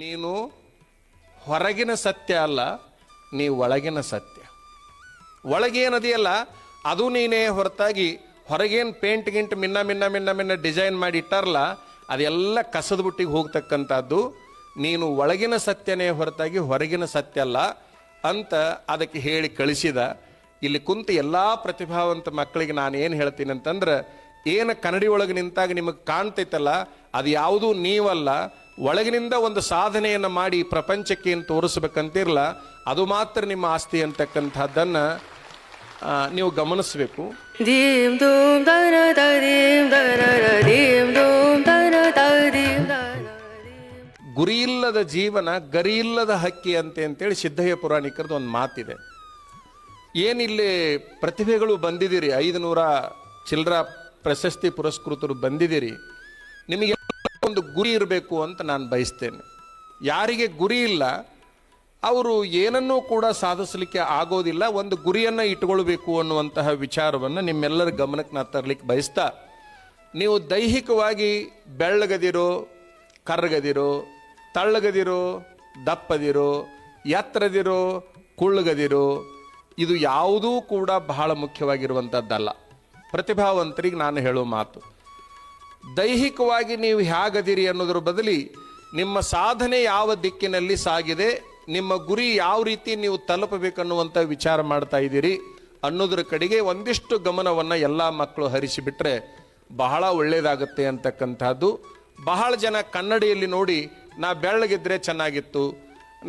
ನೀನು ಹೊರಗಿನ ಸತ್ಯ ಅಲ್ಲ, ನೀ ಒಳಗಿನ ಸತ್ಯ. ಒಳಗೇನದೆಯಲ್ಲ, ಅದು ನೀನೇ ಹೊರತಾಗಿ ಹೊರಗೇನು ಪೇಂಟ್ ಗಿಂಟ್ ಮಿನ್ನ ಮಿನ್ನ ಮಿನ್ನ ಮಿನ್ನ ಡಿಸೈನ್ ಮಾಡಿ ಇಟ್ಟಾರಲ್ಲ, ಅದೆಲ್ಲ ಕಸದ ಬುಟ್ಟಿಗೆ ಹೋಗ್ತಕ್ಕಂಥದ್ದು ನೀನು ಒಳಗಿನ ಸತ್ಯನೇ ಹೊರತಾಗಿ ಹೊರಗಿನ ಸತ್ಯ ಅಲ್ಲ ಅಂತ ಅದಕ್ಕೆ ಹೇಳಿ ಕಳಿಸಿದ. ಇಲ್ಲಿ ಕುಂತು ಎಲ್ಲ ಪ್ರತಿಭಾವಂತ ಮಕ್ಕಳಿಗೆ ನಾನು ಏನು ಹೇಳ್ತೀನಿ ಅಂತಂದ್ರೆ ಏನು ಕನ್ನಡಿ ಒಳಗೆ ನಿಂತಾಗ ನಿಮಗೆ ಕಾಣ್ತೈತಲ್ಲ ಅದು ಯಾವುದೂ ನೀವಲ್ಲ ಒಳಗಿನಿಂದ ಒಂದು ಸಾಧನೆಯನ್ನು ಮಾಡಿ ಪ್ರಪಂಚಕ್ಕೆ ಏನು ತೋರಿಸ್ಬೇಕಂತಿರಲ್ಲ ಅದು ಮಾತ್ರ ನಿಮ್ಮ ಆಸ್ತಿ ಅಂತಕ್ಕಂಥದ್ದನ್ನು ನೀವು ಗಮನಿಸಬೇಕು. ಗುರಿ ಇಲ್ಲದ ಜೀವನ ಗರಿ ಗರಿಯಿಲ್ಲದ ಹಕ್ಕಿ ಅಂತೆ ಅಂತೇಳಿ ಸಿದ್ಧಯ್ಯ ಪುರಾಣಿಕರದ್ದು ಒಂದು ಮಾತಿದೆ. ಏನಿಲ್ಲಿ ಪ್ರತಿಭೆಗಳು ಬಂದಿದ್ದೀರಿ ಐದು ನೂರ ಚಿಲ್ಲರ ಪ್ರಶಸ್ತಿ ಪುರಸ್ಕೃತರು ಬಂದಿದ್ದೀರಿ ನಿಮಗೆ ಒಂದು ಗುರಿ ಇರಬೇಕು ಅಂತ ನಾನು ಬಯಸ್ತೇನೆ. ಯಾರಿಗೆ ಗುರಿ ಇಲ್ಲ, ಅವರು ಏನನ್ನೂ ಕೂಡ ಸಾಧಿಸಲಿಕ್ಕೆ ಆಗೋದಿಲ್ಲ, ಒಂದು ಗುರಿಯನ್ನು ಇಟ್ಕೊಳ್ಬೇಕು ಅನ್ನುವಂತಹ ವಿಚಾರವನ್ನು ನಿಮ್ಮೆಲ್ಲರ ಗಮನಕ್ಕೆ ನಾ ತರಲಿಕ್ಕೆ ಬಯಸ್ತಾ, ನೀವು ದೈಹಿಕವಾಗಿ ಬೆಳ್ಳಗದಿರೋ ಕರ್ಗದಿರೋ ತಳ್ಳಗದಿರೋ, ದಪ್ಪದಿರೋ, ಎತ್ತರದಿರೋ, ಕುಳ್ಳಗದಿರೋ, ಇದು ಯಾವುದೂ ಕೂಡ ಬಹಳ ಮುಖ್ಯವಾಗಿರುವಂಥದ್ದಲ್ಲ ಪ್ರತಿಭಾವಂತರಿಗೆ ನಾನು ಹೇಳೋ ಮಾತು. ದೈಹಿಕವಾಗಿ ನೀವು ಹೇಗದಿರಿ ಅನ್ನೋದ್ರ ಬದಲಿ ನಿಮ್ಮ ಸಾಧನೆ ಯಾವ ದಿಕ್ಕಿನಲ್ಲಿ ಸಾಗಿದೆ, ನಿಮ್ಮ ಗುರಿ ಯಾವ ರೀತಿ ನೀವು ತಲುಪಬೇಕನ್ನುವಂಥ ವಿಚಾರ ಮಾಡ್ತಾ ಇದ್ದೀರಿ ಅನ್ನೋದ್ರ ಕಡೆಗೆ ಒಂದಿಷ್ಟು ಗಮನವನ್ನು ಎಲ್ಲ ಮಕ್ಕಳು ಹರಿಸಿಬಿಟ್ರೆ ಬಹಳ ಒಳ್ಳೆಯದಾಗುತ್ತೆ ಅಂತಕ್ಕಂಥದ್ದು. ಬಹಳ ಜನ ಕನ್ನಡಿಯಲ್ಲಿ ನೋಡಿ, ನಾ ಬೆಳ್ಳಗಿದ್ರೆ ಚೆನ್ನಾಗಿತ್ತು,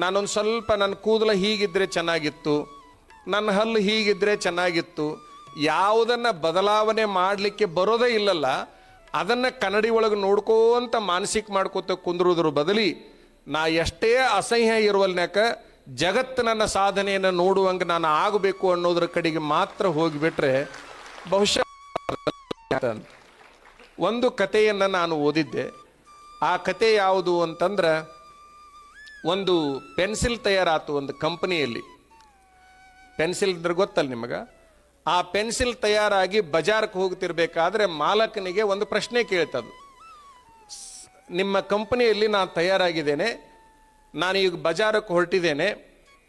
ನಾನೊಂದು ಸ್ವಲ್ಪ ನನ್ನ ಕೂದಲ ಹೀಗಿದ್ದರೆ ಚೆನ್ನಾಗಿತ್ತು ನನ್ನ ಹಲ್ಲು ಹೀಗಿದ್ದರೆ ಚೆನ್ನಾಗಿತ್ತು, ಯಾವುದನ್ನು ಬದಲಾವಣೆ ಮಾಡಲಿಕ್ಕೆ ಬರೋದೇ ಇಲ್ಲಲ್ಲ ಅದನ್ನು ಕನ್ನಡಿ ಒಳಗೆ ನೋಡ್ಕೋಂತ ಮಾನಸಿಕ ಮಾಡ್ಕೋತ ಕುಂದ್ರೋದ್ರ ಬದಲಿ ನಾ ಎಷ್ಟೇ ಅಸಹ್ಯ ಇರುವಲ್ನ್ಯಾಕ ಜಗತ್ತು ನನ್ನ ಸಾಧನೆಯನ್ನು ನೋಡುವಂಗೆ ನಾನು ಆಗಬೇಕು ಅನ್ನೋದ್ರ ಕಡೆಗೆ ಮಾತ್ರ ಹೋಗಿಬಿಟ್ರೆ ಬಹುಶಃ ಒಂದು ಕಥೆಯನ್ನು ನಾನು ಓದಿದ್ದೆ. ಆ ಕತೆ ಯಾವುದು ಅಂತಂದ್ರೆ ಒಂದು ಪೆನ್ಸಿಲ್ ತಯಾರಾತು ಒಂದು ಕಂಪನಿಯಲ್ಲಿ. ಪೆನ್ಸಿಲ್ ಇದ್ರೆ ಗೊತ್ತಲ್ಲ ನಿಮಗೆ? ಆ ಪೆನ್ಸಿಲ್ ತಯಾರಾಗಿ ಬಜಾರ್ಗೆ ಹೋಗ್ತಿರ್ಬೇಕಾದ್ರೆ ಮಾಲಕನಿಗೆ ಒಂದು ಪ್ರಶ್ನೆ ಕೇಳ್ತದು. ನಿಮ್ಮ ಕಂಪನಿಯಲ್ಲಿ ನಾನು ತಯಾರಾಗಿದ್ದೇನೆ, ನಾನು ಈಗ ಬಜಾರಕ್ಕೆ ಹೊರಟಿದ್ದೇನೆ,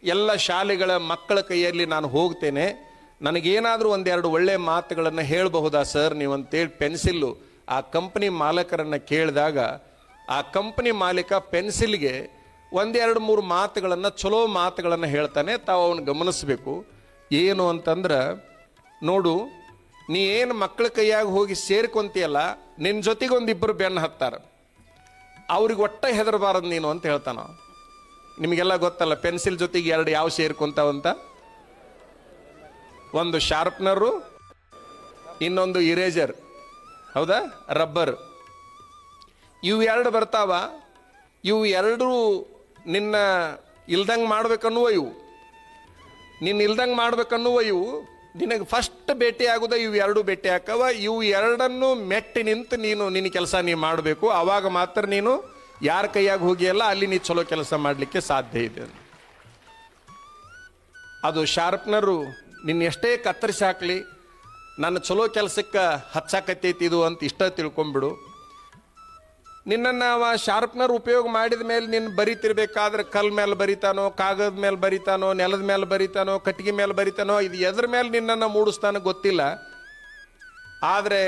ಎಲ್ಲ ಶಾಲೆಗಳ ಮಕ್ಕಳ ಕೈಯಲ್ಲಿ ನಾನು ಹೋಗ್ತೇನೆ, ನನಗೇನಾದರೂ ಒಂದೆರಡು ಒಳ್ಳೆಯ ಮಾತುಗಳನ್ನು ಹೇಳಬಹುದಾ ಸರ್? ನೀವು ಅಂತೇಳಿ ಪೆನ್ಸಿಲ್ಲು. ಆ ಕಂಪನಿ ಮಾಲಕರನ್ನು ಕೇಳಿದಾಗ ಆ ಕಂಪನಿ ಮಾಲೀಕ ಪೆನ್ಸಿಲ್ಗೆ ಒಂದೆರಡು ಮೂರು ಮಾತುಗಳನ್ನು ಚಲೋ ಮಾತುಗಳನ್ನು ಹೇಳ್ತಾನೆ, ತಾವು ಅವನು ಗಮನಿಸಬೇಕು. ಏನು ಅಂತಂದ್ರೆ ನೋಡು, ನೀ ಏನು ಮಕ್ಕಳ ಕೈಯಾಗಿ ಹೋಗಿ ಸೇರ್ಕೊಂತೀಯಲ್ಲ ನಿನ್ನ ಜೊತೆಗೆ ಒಂದಿಬ್ಬರು ಬೆನ್ನು ಹತ್ತಾರ. ಅವ್ರಿಗೆ ಒಟ್ಟ ಹೆದರಬಾರದು ನೀನು ಅಂತ ಹೇಳ್ತಾನ. ನಿಮಗೆಲ್ಲ ಗೊತ್ತಲ್ಲ, ಪೆನ್ಸಿಲ್ ಜೊತೆಗೆ ಎರಡು ಯಾವ ಸೇರ್ಕೊಂತಾವಂತ ಒಂದು ಶಾರ್ಪ್ನರು, ಇನ್ನೊಂದು ಇರೇಜರ್. ಹೌದಾ? ರಬ್ಬರ್. ಇವು ಎರಡು ಬರ್ತಾವ. ಇವು ಎರಡೂ ನಿನ್ನ ಇಲ್ದಂಗೆ ಮಾಡ್ಬೇಕನ್ನುವ ಇವು. ನಿನ್ನ ಇಲ್ದಂಗೆ ಮಾಡ್ಬೇಕನ್ನುವ ಇವು. ನಿನಗೆ ಫಸ್ಟ್ ಭೇಟಿ ಆಗುದ, ಇವು ಎರಡು ಭೇಟಿ ಹಾಕವ ಇವು ಎರಡನ್ನು ಮೆಟ್ಟಿ ನಿಂತು ನೀನು, ನಿನ್ನ ಕೆಲಸ ನೀ ಮಾಡಬೇಕು. ಆವಾಗ ಮಾತ್ರ ನೀನು ಯಾರ ಕೈಯಾಗ ಹೋಗಿಯಲ್ಲ, ಅಲ್ಲಿ ನೀ ಚಲೋ ಕೆಲಸ ಮಾಡಲಿಕ್ಕೆ ಸಾಧ್ಯ ಇದೆ ಅದು ಶಾರ್ಪ್ನರು, ನಿನ್ನ ಎಷ್ಟೇ ಕತ್ತರಿಸಿ ಹಾಕಲಿ, ನನ್ನ ಚಲೋ ಕೆಲಸಕ್ಕೆ ಹಚ್ಚಾಕತ್ತೈತಿ ಇದು ಅಂತ ಇಷ್ಟ ತಿಳ್ಕೊಂಬಿಡು. ನಿನ್ನನ್ನು ಅವ ಶಾರ್ಪ್ನರ್ ಉಪಯೋಗ ಮಾಡಿದ ಮೇಲೆ ನಿನ್ನ ಬರಿತಿರ್ಬೇಕಾದ್ರೆ ಕಲ್ ಮೇಲೆ ಬರಿತಾನೋ, ಕಾಗದ ಮೇಲೆ ಬರಿತಾನೋ, ನೆಲದ ಮೇಲೆ ಬರಿತಾನೋ, ಕಟ್ಟಿಗೆ ಮೇಲೆ ಬರಿತಾನೋ, ಇದು ಎದ್ರ ಮೇಲೆ ನಿನ್ನನ್ನು ಮೂಡಿಸ್ತಾನೋ ಗೊತ್ತಿಲ್ಲ. ಆದರೆ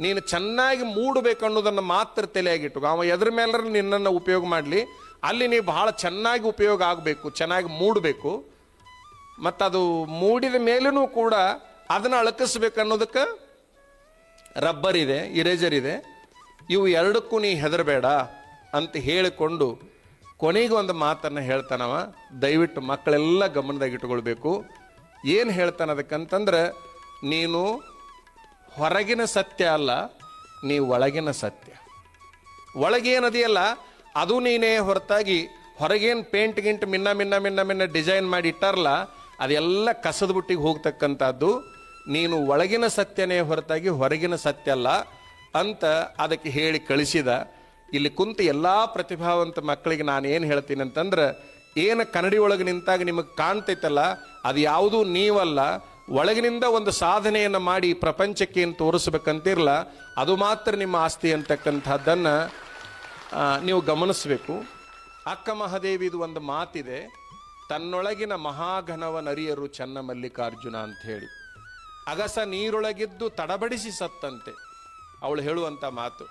ನೀನು ಚೆನ್ನಾಗಿ ಮೂಡಬೇಕು ಅನ್ನೋದನ್ನು ಮಾತ್ರ ತಲೆಯಾಗಿಟ್ಟು ಅವ ಎದ್ರ ಮೇಲೆ ನಿನ್ನನ್ನು ಉಪಯೋಗ ಮಾಡಲಿ. ಅಲ್ಲಿ ನೀವು ಭಾಳ ಚೆನ್ನಾಗಿ ಉಪಯೋಗ ಆಗಬೇಕು, ಚೆನ್ನಾಗಿ ಮೂಡಬೇಕು. ಮತ್ತು ಅದು ಮೂಡಿದ ಮೇಲೂ ಕೂಡ ಅದನ್ನು ಅಳಕಿಸ್ಬೇಕನ್ನೋದಕ್ಕೆ ರಬ್ಬರ್ ಇದೆ ಇರೇಜರ್ ಇದೆ. ಇವು ಎರಡಕ್ಕೂ ನೀ ಹೆದರಬೇಡ ಅಂತ ಹೇಳಿಕೊಂಡು ಕೊನೆಗೆ ಒಂದು ಮಾತನ್ನು ಹೇಳ್ತಾನವ. ದಯವಿಟ್ಟು ಮಕ್ಕಳೆಲ್ಲ ಗಮನದಾಗ ಇಟ್ಕೊಳ್ಬೇಕು. ಏನು ಹೇಳ್ತಾನೆ ಅದಕ್ಕಂತಂದ್ರೆ, ನೀನು ಹೊರಗಿನ ಸತ್ಯ ಅಲ್ಲ, ನೀ ಒಳಗಿನ ಸತ್ಯ. ಒಳಗೇನದೆಯಲ್ಲ ಅದು ನೀನೇ ಹೊರತಾಗಿ ಹೊರಗೇನು ಪೇಂಟ್ ಗಿಂಟ್ ಮಿನ್ನ ಮಿನ್ನ ಮಿನ್ನ ಮಿನ್ನ ಡಿಸೈನ್ ಮಾಡಿ ಇಟ್ಟಾರಲ್ಲ ಅದೆಲ್ಲ ಕಸದ ಬುಟ್ಟಿಗೆ ಹೋಗ್ತಕ್ಕಂಥದ್ದು. ನೀನು ಒಳಗಿನ ಸತ್ಯನೇ ಹೊರತಾಗಿ ಹೊರಗಿನ ಸತ್ಯ ಅಲ್ಲ. ಅಂತ ಅದಕ್ಕೆ ಹೇಳಿ ಕಳಿಸಿದ, ಇಲ್ಲಿ ಕುಂತ ಎಲ್ಲ ಪ್ರತಿಭಾವಂತ ಮಕ್ಕಳಿಗೆ ನಾನು ಏನು ಹೇಳ್ತೀನಿ ಅಂತಂದ್ರೆ, ಏನು ಕನ್ನಡಿ ಒಳಗೆ ನಿಂತಾಗ ನಿಮಗೆ ಕಾಣ್ತೈತಲ್ಲ, ಅದು ಯಾವುದೂ ನೀವಲ್ಲ, ಒಳಗಿನಿಂದ ಒಂದು ಸಾಧನೆಯನ್ನು ಮಾಡಿ ಪ್ರಪಂಚಕ್ಕೆ ಏನು ತೋರಿಸ್ಬೇಕಂತಿರಲ್ಲ ಅದು ಮಾತ್ರ ನಿಮ್ಮ ಆಸ್ತಿ ಅಂತಕ್ಕಂಥದ್ದನ್ನು ನೀವು ಗಮನಿಸಬೇಕು. ಅಕ್ಕ ಮಹಾದೇವಿದು ಒಂದು ಮಾತಿದೆ, ತನ್ನೊಳಗಿನ ಮಹಾಘನವನರಿಯರು ಚನ್ನ ಮಲ್ಲಿಕಾರ್ಜುನ ಅಂತ ಹೇಳಿ. ಅಗಸ ನೀರೊಳಗಿದ್ದು ತಡಬಡಿಸಿ ಸತ್ತಂತೆ. ಅವಳು ಹೇಳುವಂಥ ಮಾತು.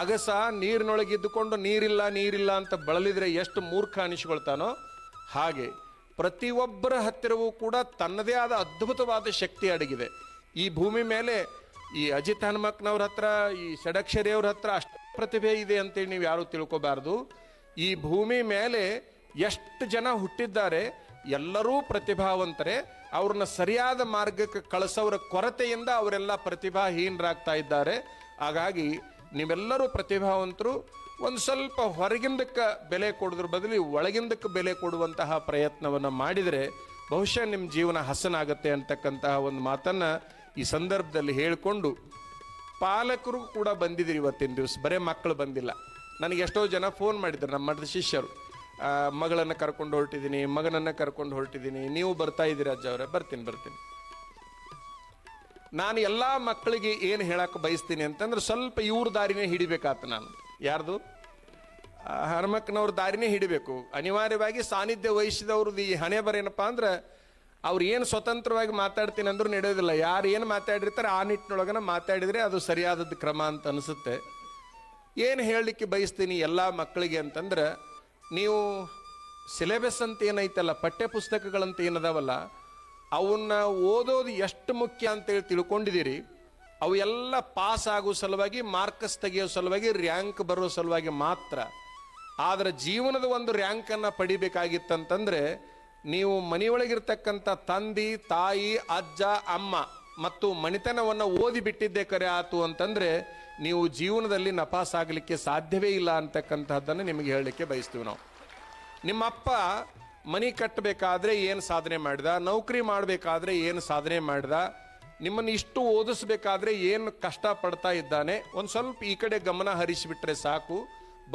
ಅಗಸ ನೀರಿನೊಳಗಿದ್ದುಕೊಂಡು ನೀರಿಲ್ಲ ನೀರಿಲ್ಲ ಅಂತ ಬಳಲಿದರೆ ಎಷ್ಟು ಮೂರ್ಖ ಅನಿಸ್ಕೊಳ್ತಾನೋ ಹಾಗೆ ಪ್ರತಿಯೊಬ್ಬರ ಹತ್ತಿರವೂ ಕೂಡ ತನ್ನದೇ ಆದ ಅದ್ಭುತವಾದ ಶಕ್ತಿ ಅಡಗಿದೆ. ಈ ಭೂಮಿ ಮೇಲೆ ಈ ಅಜಿತ್ ಹನುಮಕ್ನವ್ರ ಹತ್ರ, ಈ ಷಡಕ್ಷರಿಯವ್ರ ಹತ್ರ ಅಷ್ಟು ಪ್ರತಿಭೆ ಇದೆ ಅಂತೇಳಿ ನೀವು ಯಾರೂ ತಿಳ್ಕೊಬಾರ್ದು. ಈ ಭೂಮಿ ಮೇಲೆ ಎಷ್ಟು ಜನ ಹುಟ್ಟಿದ್ದಾರೆ, ಎಲ್ಲರೂ ಪ್ರತಿಭಾವಂತರೇ, ಅವ್ರನ್ನ ಸರಿಯಾದ ಮಾರ್ಗಕ್ಕೆ ಕಳಿಸೋರ ಕೊರತೆಯಿಂದ ಅವರೆಲ್ಲ ಪ್ರತಿಭಾಹೀನರಾಗ್ತಾ ಇದ್ದಾರೆ. ಹಾಗಾಗಿ ನೀವೆಲ್ಲರೂ ಪ್ರತಿಭಾವಂತರು, ಒಂದು ಸ್ವಲ್ಪ ಹೊರಗಿಂದಕ್ಕೆ ಬೆಲೆ ಕೊಡೋದ್ರ ಬದಲು ಒಳಗಿಂದಕ್ಕೆ ಬೆಲೆ ಕೊಡುವಂತಹ ಪ್ರಯತ್ನವನ್ನು ಮಾಡಿದರೆ ಬಹುಶಃ ನಿಮ್ಮ ಜೀವನ ಹಸನಾಗುತ್ತೆ ಅಂತಕ್ಕಂತಹ ಒಂದು ಮಾತನ್ನು ಈ ಸಂದರ್ಭದಲ್ಲಿ ಹೇಳಿಕೊಂಡು ಪಾಲಕರು ಕೂಡ ಬಂದಿದ್ದೀರಿ ಇವತ್ತಿನ ದಿವಸ. ಬರೇ ಮಕ್ಕಳು ಬಂದಿಲ್ಲ. ನನಗೆ ಎಷ್ಟೋ ಜನ ಫೋನ್ ಮಾಡಿದ್ರು ನಮ್ಮ ಮಠದ ಶಿಷ್ಯರು. ಮಗಳನ್ನು ಕರ್ಕೊಂಡು ಹೊರಟಿದ್ದೀನಿ, ಮಗನನ್ನು ಕರ್ಕೊಂಡು ಹೊರಟಿದ್ದೀನಿ. ನೀವು ಬರ್ತಾ ಇದ್ದೀರಾ ಅಜ್ಜ ಅವರೇ? ಬರ್ತೀನಿ ಬರ್ತೀನಿ. ನಾನು ಎಲ್ಲ ಮಕ್ಕಳಿಗೆ ಏನು ಹೇಳಕ್ಕೆ ಬಯಸ್ತೀನಿ ಅಂತಂದ್ರೆ ಸ್ವಲ್ಪ ಇವ್ರ ದಾರಿನೇ ಹಿಡಿಬೇಕಾತ ನಾನು. ಯಾರ್ದು? ಹನುಮಕ್ಕನವ್ರ ದಾರಿನೇ ಹಿಡಿಬೇಕು. ಅನಿವಾರ್ಯವಾಗಿ ಸಾನ್ನಿಧ್ಯ ವಹಿಸಿದವ್ರದ್ದು ಈ ಹಣೆ ಬರೇನಪ್ಪ ಅಂದ್ರೆ ಅವ್ರು ಏನು ಸ್ವತಂತ್ರವಾಗಿ ಮಾತಾಡ್ತೀನಿ ಅಂದ್ರೂ ನಡೆಯೋದಿಲ್ಲ. ಯಾರು ಏನು ಮಾತಾಡಿರ್ತಾರೆ ಆ ನಿಟ್ಟಿನೊಳಗನ ಮಾತಾಡಿದರೆ ಅದು ಸರಿಯಾದದ್ದು ಕ್ರಮ ಅಂತ ಅನಿಸುತ್ತೆ. ಏನು ಹೇಳಲಿಕ್ಕೆ ಬಯಸ್ತೀನಿ ಎಲ್ಲ ಮಕ್ಕಳಿಗೆ ಅಂತಂದ್ರೆ ನೀವು ಸಿಲೆಬಸ್ ಅಂತ ಏನೈತಲ್ಲ, ಪಠ್ಯಪುಸ್ತಕಗಳಂತ ಏನದಾವಲ್ಲ ಅವನ್ನ ಓದೋದು ಎಷ್ಟು ಮುಖ್ಯ ಅಂತೇಳಿ ತಿಳ್ಕೊಂಡಿದ್ದೀರಿ? ಅವು ಎಲ್ಲ ಪಾಸ್ ಆಗೋ ಸಲುವಾಗಿ, ಮಾರ್ಕ್ಸ್ ತೆಗೆಯೋ ಸಲುವಾಗಿ, ರ್ಯಾಂಕ್ ಬರೋ ಸಲುವಾಗಿ ಮಾತ್ರ. ಆದರೆ ಜೀವನದ ಒಂದು ರ್ಯಾಂಕನ್ನು ಪಡಿಬೇಕಾಗಿತ್ತಂತಂದರೆ, ನೀವು ಮನೆಯೊಳಗಿರ್ತಕ್ಕಂಥ ತಂದೆ, ತಾಯಿ, ಅಜ್ಜ, ಅಮ್ಮ ಮತ್ತು ಮಣಿತನವನ್ನು ಓದಿ ಬಿಟ್ಟಿದ್ದೇ ಕರೆ ಆತು ಅಂತಂದರೆ, ನೀವು ಜೀವನದಲ್ಲಿ ನಪಾಸ್ ಆಗಲಿಕ್ಕೆ ಸಾಧ್ಯವೇ ಇಲ್ಲ ಅಂತಕ್ಕಂಥದ್ದನ್ನು ನಿಮಗೆ ಹೇಳಲಿಕ್ಕೆ ಬಯಸ್ತೀವಿ ನಾವು. ನಿಮ್ಮಪ್ಪ ಮನಿ ಕಟ್ಟಬೇಕಾದ್ರೆ ಏನು ಸಾಧನೆ ಮಾಡಿದ, ನೌಕರಿ ಮಾಡಬೇಕಾದ್ರೆ ಏನು ಸಾಧನೆ ಮಾಡಿದ, ನಿಮ್ಮನ್ನು ಇಷ್ಟು ಓದಿಸ್ಬೇಕಾದ್ರೆ ಏನು ಕಷ್ಟ ಪಡ್ತಾ ಇದ್ದಾನೆ, ಒಂದು ಸ್ವಲ್ಪ ಈ ಕಡೆ ಗಮನ ಹರಿಸಿಬಿಟ್ರೆ ಸಾಕು.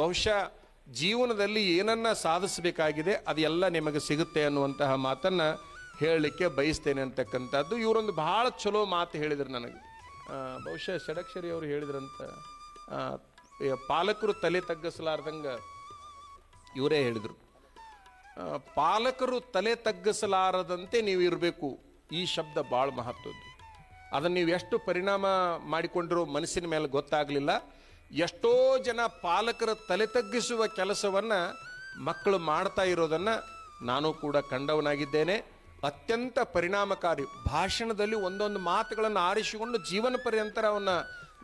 ಬಹುಶಃ ಜೀವನದಲ್ಲಿ ಏನನ್ನ ಸಾಧಿಸಬೇಕಾಗಿದೆ, ಅದೆಲ್ಲ ನಿಮಗೆ ಸಿಗುತ್ತೆ ಅನ್ನುವಂತಹ ಮಾತನ್ನು ಹೇಳಲಿಕ್ಕೆ ಬಯಸ್ತೇನೆ ಅಂತಕ್ಕಂಥದ್ದು. ಇವರೊಂದು ಬಹಳ ಚಲೋ ಮಾತು ಹೇಳಿದ್ರು ನನಗೆ. ಬಹುಶಃ ಷಡಕ್ಷರಿ ಅವರು ಹೇಳಿದ್ರಂತ. ಪಾಲಕರು ತಲೆ ತಗ್ಗಿಸಲಾರ್ದಂಗೆ ಇವರೇ ಹೇಳಿದರು. ಪಾಲಕರು ತಲೆ ತಗ್ಗಿಸಲಾರದಂತೆ ನೀವು ಇರಬೇಕು. ಈ ಶಬ್ದ ಭಾಳ ಮಹತ್ವದ್ದು. ಅದನ್ನು ನೀವು ಎಷ್ಟು ಪರಿಣಾಮ ಮಾಡಿಕೊಂಡಿರೋ ಮನಸ್ಸಿನ ಮೇಲೆ ಗೊತ್ತಾಗಲಿಲ್ಲ. ಎಷ್ಟೋ ಜನ ಪಾಲಕರ ತಲೆ ತಗ್ಗಿಸುವ ಕೆಲಸವನ್ನು ಮಕ್ಕಳು ಮಾಡ್ತಾ ಇರೋದನ್ನು ನಾನು ಕೂಡ ಕಂಡವನಾಗಿದ್ದೇನೆ. ಅತ್ಯಂತ ಪರಿಣಾಮಕಾರಿ ಭಾಷಣದಲ್ಲಿ ಒಂದೊಂದು ಮಾತುಗಳನ್ನು ಆರಿಸಿಕೊಂಡು ಜೀವನ ಪರ್ಯಂತರ ಅವನ್ನ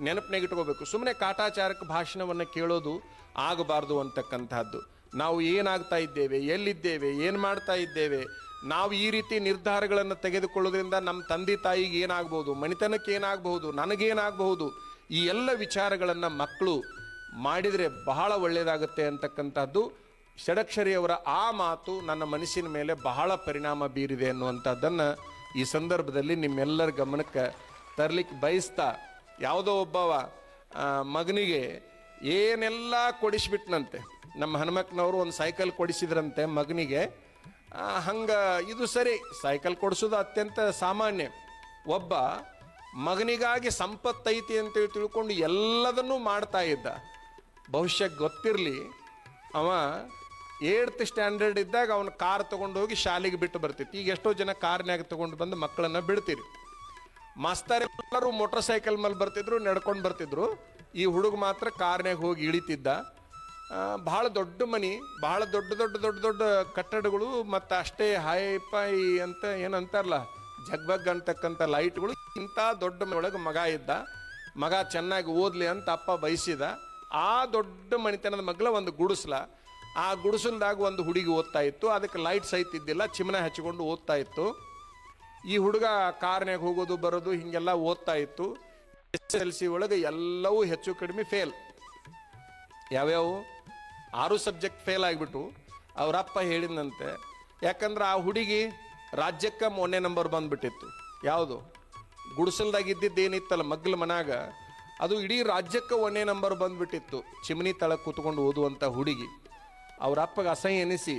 ನೆನಪಿನಾಗಿಟ್ಕೋಬೇಕು ಸುಮ್ಮನೆ ಕಾಟಾಚಾರಕ್ಕೆ ಭಾಷಣವನ್ನು ಕೇಳೋದು ಆಗಬಾರ್ದು ಅಂತಕ್ಕಂಥದ್ದು ನಾವು ಏನಾಗ್ತಾ ಇದ್ದೇವೆ, ಎಲ್ಲಿದ್ದೇವೆ, ಏನು ಮಾಡ್ತಾ ಇದ್ದೇವೆ? ನಾವು ಈ ರೀತಿ ನಿರ್ಧಾರಗಳನ್ನು ತೆಗೆದುಕೊಳ್ಳೋದ್ರಿಂದ ನಮ್ಮ ತಂದೆ ತಾಯಿಗೆ ಏನಾಗ್ಬೋದು ಮಣಿತನಕ್ಕೆ ಏನಾಗಬಹುದು, ನನಗೇನಾಗಬಹುದು? ಈ ಎಲ್ಲ ವಿಚಾರಗಳನ್ನು ಮಕ್ಕಳು ಮಾಡಿದರೆ ಬಹಳ ಒಳ್ಳೆಯದಾಗುತ್ತೆ ಅಂತಕ್ಕಂಥದ್ದು. ಷಡಕ್ಷರಿಯವರ ಆ ಮಾತು ನನ್ನ ಮನಸ್ಸಿನ ಮೇಲೆ ಬಹಳ ಪರಿಣಾಮ ಬೀರಿದೆ ಅನ್ನುವಂಥದ್ದನ್ನು ಈ ಸಂದರ್ಭದಲ್ಲಿ ನಿಮ್ಮೆಲ್ಲರ ಗಮನಕ್ಕೆ ತರಲಿಕ್ಕೆ ಬಯಸ್ತಾ, ಯಾವುದೋ ಒಬ್ಬವ ಮಗನಿಗೆ ಏನೆಲ್ಲ ಕೊಡಿಸ್ಬಿಟ್ನಂತೆ ನಮ್ಮ ಹನುಮಕ್ಕನವರು ಒಂದು ಸೈಕಲ್ ಕೊಡಿಸಿದ್ರಂತೆ ಮಗನಿಗೆ. ಹಂಗೆ ಇದು ಸರಿ, ಸೈಕಲ್ ಕೊಡಿಸೋದು ಅತ್ಯಂತ ಸಾಮಾನ್ಯ. ಒಬ್ಬ ಮಗನಿಗಾಗಿ ಸಂಪತ್ತೈತಿ ಅಂತೇಳಿ ತಿಳ್ಕೊಂಡು ಎಲ್ಲದನ್ನೂ ಮಾಡ್ತಾ ಇದ್ದ. ಭವಿಷ್ಯ ಗೊತ್ತಿರಲಿ, ಅವ ಏಳ್ತ್ ಸ್ಟ್ಯಾಂಡರ್ಡ್ ಇದ್ದಾಗ ಅವನು ಕಾರ್ ತೊಗೊಂಡು ಹೋಗಿ ಶಾಲೆಗೆ ಬಿಟ್ಟು ಬರ್ತಿತ್ತು. ಈಗ ಎಷ್ಟೋ ಜನ ಕಾರ್ನ್ಯಾಗ ತೊಗೊಂಡು ಬಂದು ಮಕ್ಕಳನ್ನ ಬಿಡ್ತೀರಿ. ಮಾಸ್ತರ್ ಎಲ್ಲರೂ ಮೋಟರ್ ಸೈಕಲ್ ಮೇಲೆ ಬರ್ತಿದ್ರು, ನಡ್ಕೊಂಡು ಬರ್ತಿದ್ರು. ಈ ಹುಡುಗ ಮಾತ್ರ ಕಾರ್ನ್ಯಾಗ ಹೋಗಿ ಇಳಿತಿದ್ದ. ಬಹಳ ದೊಡ್ಡ ಮನಿ ಬಹಳ ದೊಡ್ಡ ದೊಡ್ಡ ದೊಡ್ಡ ದೊಡ್ಡ ಕಟ್ಟಡಗಳು ಮತ್ತು ಅಷ್ಟೇ ಹಾಯ್ ಪೈ ಅಂತ ಏನಂತಾರಲ್ಲ ಜಗ್ಬಗ್ ಅಂತಕ್ಕಂಥ ಲೈಟ್ಗಳು ಇಂಥ ದೊಡ್ಡ ಮನೆಯೊಳಗೆ ಮಗ ಇದ್ದ. ಮಗ ಚೆನ್ನಾಗಿ ಓದ್ಲಿ ಅಂತ ಅಪ್ಪ ಬಯಸಿದ. ಆ ದೊಡ್ಡ ಮನೆತನದ ಮಗ್ಲ ಒಂದು ಗುಡಿಸ್ಲ. ಆ ಗುಡಿಸಲ್ದಾಗ ಒಂದು ಹುಡುಗಿ ಓದ್ತಾ ಇತ್ತು. ಅದಕ್ಕೆ ಲೈಟ್ ಸಹಿತ ಇದ್ದಿಲ್ಲ, ಚಿಮನ ಹಚ್ಕೊಂಡು ಓದ್ತಾ ಇತ್ತು. ಈ ಹುಡುಗ ಕಾರ್ನ್ಯಾಗ ಹೋಗೋದು, ಬರೋದು, ಹೀಗೆಲ್ಲ ಓದ್ತಾ ಇತ್ತು. ಎಸ್ ಎಲ್ ಸಿ ಒಳಗೆ ಎಲ್ಲವೂ ಹೆಚ್ಚು ಕಡಿಮೆ ಫೇಲ್ ಯಾವ್ಯಾವು? ಆರು ಸಬ್ಜೆಕ್ಟ್ ಫೇಲ್ ಆಗಿಬಿಟ್ಟು ಅವರಪ್ಪ ಹೇಳಿದಂತೆ ಯಾಕಂದ್ರೆ ಆ ಹುಡುಗಿ ರಾಜ್ಯಕ್ಕೆ ಮೊನ್ನೆ ನಂಬರ್ ಬಂದ್ಬಿಟ್ಟಿತ್ತು. ಯಾವುದು? ಗುಡಿಸಲ್ದಾಗ ಇದ್ದಿದ್ದು ಏನಿತ್ತಲ್ಲ ಮಗ್ಲ ಮನಾಗ ಅದು ಇಡೀ ರಾಜ್ಯಕ್ಕೆ ಒಂದೇ ನಂಬರ್ ಬಂದ್ಬಿಟ್ಟಿತ್ತು. ಚಿಮನಿ ತಳ ಕೂತ್ಕೊಂಡು ಓದುವಂಥ ಹುಡುಗಿ. ಅವ್ರ ಅಪ್ಪಗೆ ಅಸಹ್ಯ ಎನಿಸಿ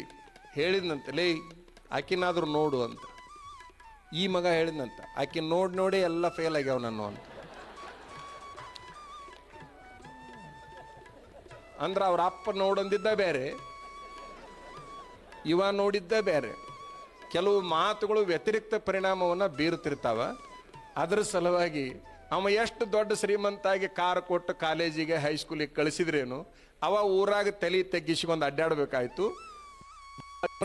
ಹೇಳಿದ್ನಂತೆ, ಲೇ, ಆಕಿನಾದ್ರೂ ನೋಡು ಅಂತ. ಈ ಮಗ ಹೇಳಿದ್ನಂತ, ಆಕೆ ನೋಡಿ ನೋಡಿ ಎಲ್ಲ ಫೇಲ್ ಆಗ್ಯಾವ ನಾನು ಅಂತ. ಅಂದ್ರೆ ಅವ್ರ ಅಪ್ಪ ನೋಡೊಂದಿದ್ದ ಬೇರೆ, ಇವ ನೋಡಿದ್ದ ಬೇರೆ. ಕೆಲವು ಮಾತುಗಳು ವ್ಯತಿರಿಕ್ತ ಪರಿಣಾಮವನ್ನು ಬೀರುತ್ತಿರ್ತಾವ. ಅದರ ಸಲುವಾಗಿ ಅವ ಎಷ್ಟು ದೊಡ್ಡ ಶ್ರೀಮಂತಾಗಿ ಕಾರ್ ಕೊಟ್ಟು ಕಾಲೇಜಿಗೆ ಹೈಸ್ಕೂಲಿಗೆ ಕಳಿಸಿದ್ರೇನು, ಅವ ಊರಾಗ ತಲೆ ತೆಗ್ಗಿಸ್ಕೊಂಡು ಅಡ್ಡಾಡಬೇಕಾಯ್ತು.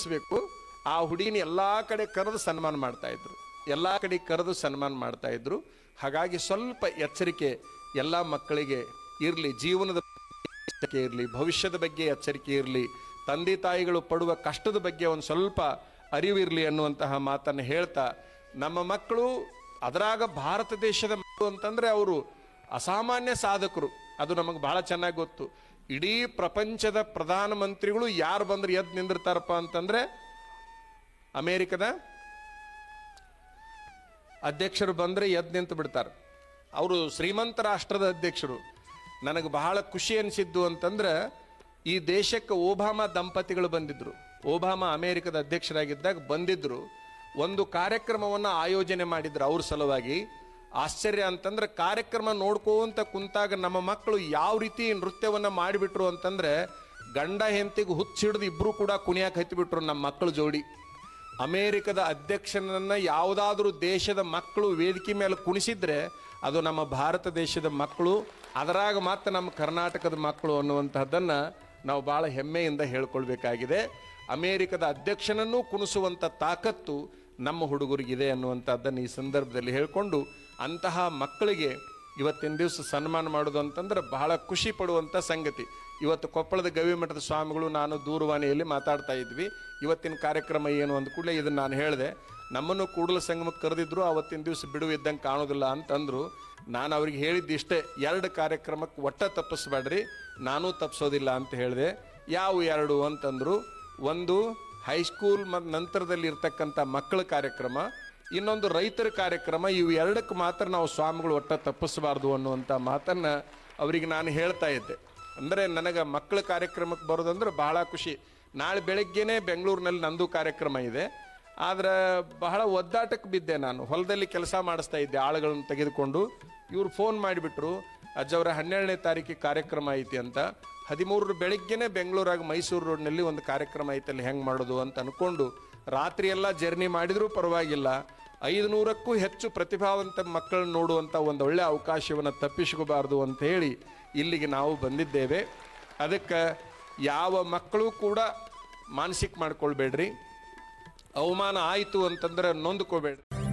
ಬೇಕು ಆ ಹುಡುಗಿನ ಎಲ್ಲಾ ಕಡೆ ಕರೆದು ಸನ್ಮಾನ ಮಾಡ್ತಾ ಇದ್ರು. ಎಲ್ಲಾ ಕಡೆ ಕರೆದು ಸನ್ಮಾನ ಮಾಡ್ತಾ ಇದ್ರು. ಹಾಗಾಗಿ ಸ್ವಲ್ಪ ಎಚ್ಚರಿಕೆ ಎಲ್ಲ ಮಕ್ಕಳಿಗೆ ಇರಲಿ. ಜೀವನದ ಎಚ್ಚರಿಕೆ ಇರಲಿ, ಭವಿಷ್ಯದ ಬಗ್ಗೆ ಎಚ್ಚರಿಕೆ ಇರಲಿ, ತಂದೆ ತಾಯಿಗಳು ಪಡುವ ಕಷ್ಟದ ಬಗ್ಗೆ ಒಂದು ಸ್ವಲ್ಪ ಅರಿವಿರಲಿ ಅನ್ನುವಂತಹ ಮಾತನ್ನು ಹೇಳ್ತಾ, ನಮ್ಮ ಮಕ್ಕಳು ಅದರಾಗ ಭಾರತ ದೇಶದ ಮಕ್ಕಳು ಅಂತಂದ್ರೆ ಅವರು ಅಸಾಮಾನ್ಯ ಸಾಧಕರು. ಅದು ನಮಗೆ ಭಾಳ ಚೆನ್ನಾಗಿ ಗೊತ್ತು. ಇಡೀ ಪ್ರಪಂಚದ ಪ್ರಧಾನಮಂತ್ರಿಗಳು ಯಾರು ಬಂದ್ರೆ ಎದ್ದು ನಿಂದಿರ್ತಾರಪ್ಪ ಅಂತಂದ್ರೆ ಅಮೇರಿಕದ ಅಧ್ಯಕ್ಷರು ಬಂದರೆ ಎದ್ದು ನಿಂತು ಬಿಡ್ತಾರೆ. ಅವರು ಶ್ರೀಮಂತ ರಾಷ್ಟ್ರದ ಅಧ್ಯಕ್ಷರು. ನನಗೆ ಬಹಳ ಖುಷಿ ಅನಿಸಿದ್ದು ಅಂತಂದ್ರೆ ಈ ದೇಶಕ್ಕೆ ಓಬಾಮಾ ದಂಪತಿಗಳು ಬಂದಿದ್ರು. ಓಬಾಮಾ ಅಮೇರಿಕದ ಅಧ್ಯಕ್ಷರಾಗಿದ್ದಾಗ ಬಂದಿದ್ರು. ಒಂದು ಕಾರ್ಯಕ್ರಮವನ್ನು ಆಯೋಜನೆ ಮಾಡಿದ್ರು ಅವ್ರ ಸಲುವಾಗಿ. ಆಶ್ಚರ್ಯ ಅಂತಂದ್ರೆ ಕಾರ್ಯಕ್ರಮ ನೋಡ್ಕೋಂತ ಕುಂತಾಗ ನಮ್ಮ ಮಕ್ಕಳು ಯಾವ ರೀತಿ ನೃತ್ಯವನ್ನು ಮಾಡಿಬಿಟ್ರು ಅಂತಂದ್ರೆ ಗಂಡ ಹೆಂತಿಗೆ ಹುಚ್ಚಿಡ್ದು ಇಬ್ರು ಕೂಡ ಕುಣಿಯಕ್ಕೆ ಹತ್ತಿಬಿಟ್ರು ನಮ್ಮ ಮಕ್ಕಳು ಜೋಡಿ. ಅಮೇರಿಕದ ಅಧ್ಯಕ್ಷನನ್ನು ಯಾವುದಾದ್ರೂ ದೇಶದ ಮಕ್ಕಳು ವೇದಿಕೆ ಮೇಲೆ ಕುಣಿಸಿದ್ರೆ ಅದು ನಮ್ಮ ಭಾರತ ದೇಶದ ಮಕ್ಕಳು ಅದರಾಗ ಮಾತ್ರ ನಮ್ಮ ಕರ್ನಾಟಕದ ಮಕ್ಕಳು ಅನ್ನುವಂತಹದ್ದನ್ನು ನಾವು ಭಾಳ ಹೆಮ್ಮೆಯಿಂದ ಹೇಳ್ಕೊಳ್ಬೇಕಾಗಿದೆ. ಅಮೇರಿಕದ ಅಧ್ಯಕ್ಷನನ್ನೂ ಕುಣಿಸುವಂಥ ತಾಕತ್ತು ನಮ್ಮ ಹುಡುಗರಿಗಿದೆ ಅನ್ನುವಂಥದ್ದನ್ನು ಈ ಸಂದರ್ಭದಲ್ಲಿ ಹೇಳಿಕೊಂಡು ಅಂತಹ ಮಕ್ಕಳಿಗೆ ಇವತ್ತಿನ ದಿವಸ ಸನ್ಮಾನ ಮಾಡೋದು ಅಂತಂದ್ರೆ ಬಹಳ ಖುಷಿ ಪಡುವಂಥ ಸಂಗತಿ. ಇವತ್ತು ಕೊಪ್ಪಳದ ಗವಿಮಠದ ಸ್ವಾಮಿಗಳು ನಾನು ದೂರವಾಣಿಯಲ್ಲಿ ಮಾತಾಡ್ತಾ ಇದ್ವಿ. ಇವತ್ತಿನ ಕಾರ್ಯಕ್ರಮ ಏನು ಅಂದ ಕೂಡಲೇ ಇದನ್ನು ನಾನು ಹೇಳಿದೆ. ನಮ್ಮನ್ನು ಕೂಡಲ ಸಂಗಮಕ್ಕೆ ಕರೆದಿದ್ರು ಆವತ್ತಿನ ದಿವಸ ಬಿಡುವು ಇದ್ದಂಗೆ ಕಾಣೋದಿಲ್ಲ ಅಂತಂದ್ರು, ನಾನು ಅವ್ರಿಗೆ ಹೇಳಿದ್ದು ಇಷ್ಟೇ, ಎರಡು ಕಾರ್ಯಕ್ರಮಕ್ಕೆ ಒಟ್ಟ ತಪ್ಪಿಸ್ಬೇಡ್ರಿ, ನಾನೂ ತಪ್ಪಿಸೋದಿಲ್ಲ ಅಂತ ಹೇಳಿದೆ. ಯಾವ ಎರಡು ಅಂತಂದ್ರು, ಒಂದು ಹೈಸ್ಕೂಲ್ ಮತ್ತು ನಂತರದಲ್ಲಿ ಇರ್ತಕ್ಕಂಥ ಮಕ್ಕಳ ಕಾರ್ಯಕ್ರಮ, ಇನ್ನೊಂದು ರೈತರ ಕಾರ್ಯಕ್ರಮ, ಇವು ಎರಡಕ್ಕೆ ಮಾತ್ರ ನಾವು ಸ್ವಾಮಿಗಳು ಒಟ್ಟ ತಪ್ಪಿಸಬಾರ್ದು ಅನ್ನುವಂಥ ಮಾತನ್ನು ಅವರಿಗೆ ನಾನು ಹೇಳ್ತಾ ಇದ್ದೆ. ಅಂದರೆ ನನಗೆ ಮಕ್ಕಳ ಕಾರ್ಯಕ್ರಮಕ್ಕೆ ಬರೋದಂದ್ರೆ ಬಹಳ ಖುಷಿ. ನಾಳೆ ಬೆಳಗ್ಗೆನೇ ಬೆಂಗಳೂರಿನಲ್ಲಿ ನಂದು ಕಾರ್ಯಕ್ರಮ ಇದೆ. ಆದ್ರೆ ಬಹಳ ಒದ್ದಾಟಕ್ಕೆ ಬಿದ್ದೆ ನಾನು. ಹೊಲದಲ್ಲಿ ಕೆಲಸ ಮಾಡಿಸ್ತಾ ಇದ್ದೆ, ಆಳುಗಳನ್ನು ತೆಗೆದುಕೊಂಡು. ಇವ್ರು ಫೋನ್ ಮಾಡಿಬಿಟ್ರು ಅಜ್ಜವರ ಹನ್ನೆರಡನೇ ತಾರೀಕಿಗೆ ಕಾರ್ಯಕ್ರಮ ಐತಿ ಅಂತ. ಹದಿಮೂರರ ಬೆಳಿಗ್ಗೆನೇ ಬೆಂಗಳೂರಾಗ ಮೈಸೂರು ರೋಡ್ನಲ್ಲಿ ಒಂದು ಕಾರ್ಯಕ್ರಮ ಐತಲ್ಲಿ ಹೆಂಗೆ ಮಾಡೋದು ಅಂತ ಅನ್ಕೊಂಡು ರಾತ್ರಿಯೆಲ್ಲ ಜರ್ನಿ ಮಾಡಿದರೂ ಪರವಾಗಿಲ್ಲ. ಐದುನೂರಕ್ಕೂ ಹೆಚ್ಚು ಪ್ರತಿಭಾವಂತ ಮಕ್ಕಳನ್ನ ನೋಡುವಂಥ ಒಂದು ಒಳ್ಳೆ ಅವಕಾಶವನ್ನು ತಪ್ಪಿಸ್ಕೋಬಾರ್ದು ಅಂತ ಹೇಳಿ ಇಲ್ಲಿಗೆ ನಾವು ಬಂದಿದ್ದೇವೆ. ಅದಕ್ಕೆ ಯಾವ ಮಕ್ಕಳು ಕೂಡ ಮಾನಸಿಕ ಮಾಡ್ಕೊಳ್ಬೇಡ್ರಿ. ಅವಮಾನ ಆಯಿತು ಅಂತಂದ್ರೆ ನೊಂದ್ಕೋಬೇಡ್ರಿ